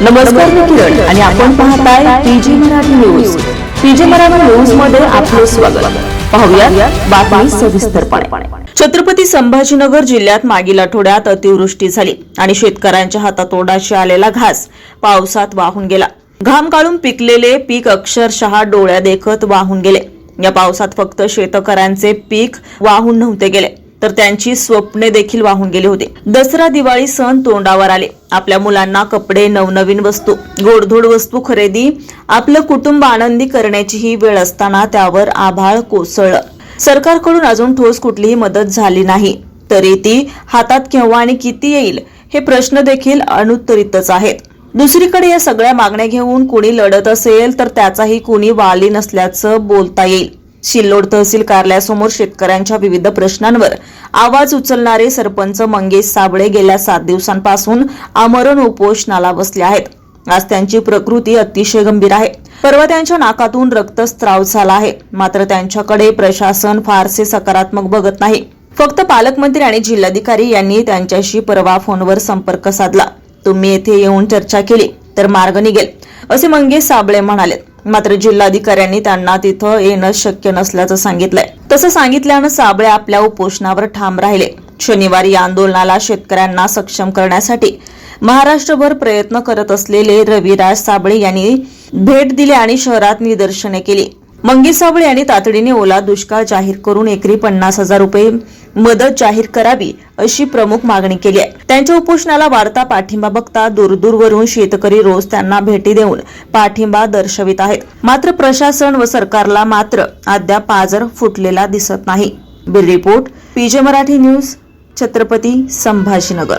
नमस्कार मी किरण आणि आपण पाहताय PG Marathi news. PG Marathi न्यूजमध्ये आपलं स्वागत. पाहूया बातमी सविस्तरपणे. छत्रपती संभाजीनगर जिल्ह्यात मागील आठवड्यात अतिवृष्टी झाली आणि शेतकऱ्यांच्या हातातोडाशी आलेला घास पावसात वाहून गेला. घाम काढून पिकलेले पीक अक्षरशः डोळ्या देखत वाहून गेले. या पावसात फक्त शेतकऱ्यांचे पीक वाहून नव्हते गेले. तर त्यांची स्वप्ने देखील वाहून गेली होती. दसरा दिवाळी सण तोंडावर आले. आपल्या मुलांना कपडे नवनवीन वस्तू गोडधोड वस्तू खरेदी आपलं कुटुंब आनंदी करण्याची ही वेळ असताना त्यावर आभाळ कोसळलं. सरकारकडून अजून ठोस कुठलीही मदत झाली नाही. तरी ती हातात केव्हा आणि किती येईल हे प्रश्न देखील अनुत्तरितच आहेत. दुसरीकडे या सगळ्या मागण्या घेऊन कुणी लढत असेल तर त्याचाही कुणी वाली नसल्याचं बोलता येईल. सिल्लोड तहसील कार्यालयासमोर शेतकऱ्यांच्या विविध प्रश्नांवर आवाज उचलणारे सरपंच मंगेश साबळे गेल्या सात दिवसांपासून आमरण उपोषणाला बसले आहेत. आज त्यांची प्रकृती अतिशय गंभीर आहे. परवा त्यांच्या नाकातून रक्तस्त्राव झाला आहे. मात्र त्यांच्याकडे प्रशासन फारसे सकारात्मक बघत नाही. फक्त पालकमंत्री आणि जिल्हाधिकारी यांनी त्यांच्याशी परवा फोनवर संपर्क साधला. तुम्ही येथे येऊन चर्चा केली तर मार्ग निघेल असे मंगेश साबळे म्हणाले. मात्र जिल्हाधिकाऱ्यांनी त्यांना तिथं येणं शक्य नसल्याचं सांगितलंय. तसं सांगितल्यानं साबळे आपल्या उपोषणावर ठाम राहिले. शनिवारी या आंदोलनाला शेतकऱ्यांना सक्षम करण्यासाठी महाराष्ट्रभर प्रयत्न करत असलेले रविराज साबळे यांनी भेट दिली आणि शहरात निदर्शने केली. मंगेश सावळे यांनी तातडीने ओला दुष्काळ जाहीर करून एकरी पन्नास हजार रुपये मदत जाहीर करावी अशी प्रमुख मागणी केली आहे. त्यांच्या उपोषणाला वाढता पाठिंबा बघता दूरदूरवरून शेतकरी रोज त्यांना भेटी देऊन पाठिंबा दर्शवित आहेत. मात्र प्रशासन व सरकारला मात्र अद्याप पाजर फुटलेला दिसत नाही. Bill report PJ Marathi news Chhatrapati Sambhajinagar.